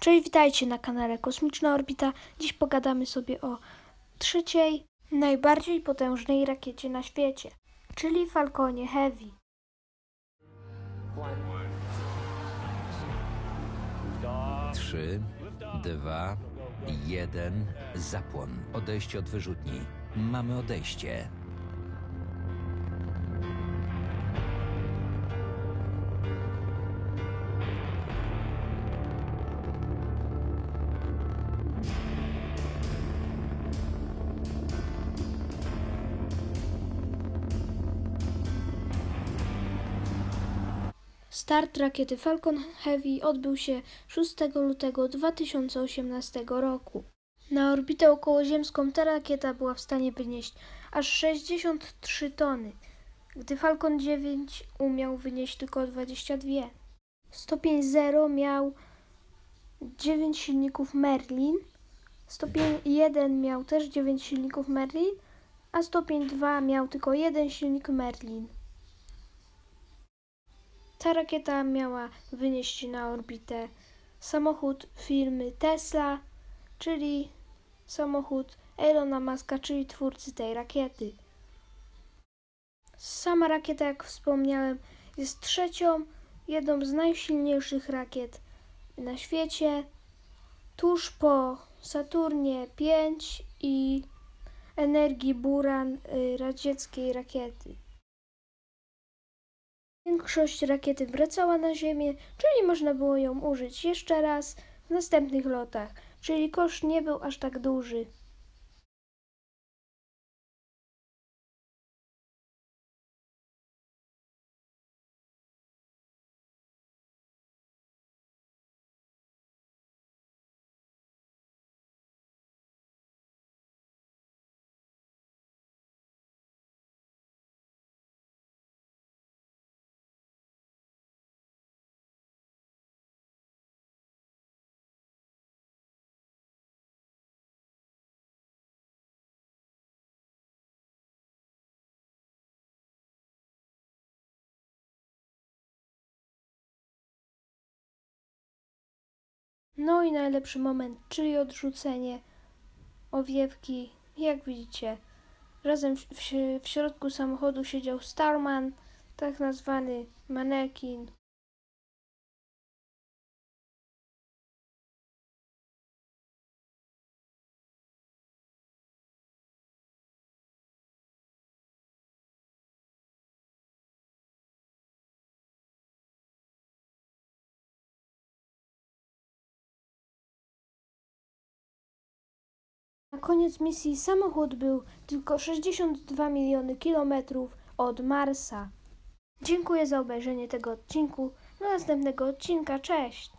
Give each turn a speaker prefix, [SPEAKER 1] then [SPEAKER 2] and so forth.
[SPEAKER 1] Cześć, witajcie na kanale Kosmiczna Orbita. Dziś pogadamy sobie o trzeciej, najbardziej potężnej rakiecie na świecie, czyli Falconie Heavy.
[SPEAKER 2] Trzy, dwa, jeden, zapłon. Odejście od wyrzutni. Mamy odejście.
[SPEAKER 1] Start rakiety Falcon Heavy odbył się 6 lutego 2018 roku. Na orbitę okołoziemską ta rakieta była w stanie wynieść aż 63 tony, gdy Falcon 9 umiał wynieść tylko 22. Stopień 0 miał 9 silników Merlin, stopień 1 miał też 9 silników Merlin, a stopień 2 miał tylko jeden silnik Merlin. Ta rakieta miała wynieść na orbitę samochód firmy Tesla, czyli samochód Elona Muska, czyli twórcy tej rakiety. Sama rakieta, jak wspomniałem, jest trzecią, jedną z najsilniejszych rakiet na świecie, tuż po Saturnie 5 i energii Buran y, radzieckiej rakiety. Większość rakiety wracała na Ziemię, czyli można było ją użyć jeszcze raz w następnych lotach, czyli koszt nie był aż tak duży. No i najlepszy moment, czyli odrzucenie owiewki. Jak widzicie, razem w, w, w środku samochodu siedział Starman, tak nazwany manekin. Na koniec misji samochód był tylko 62 miliony kilometrów od Marsa. Dziękuję za obejrzenie tego odcinku. Do następnego odcinka. Cześć!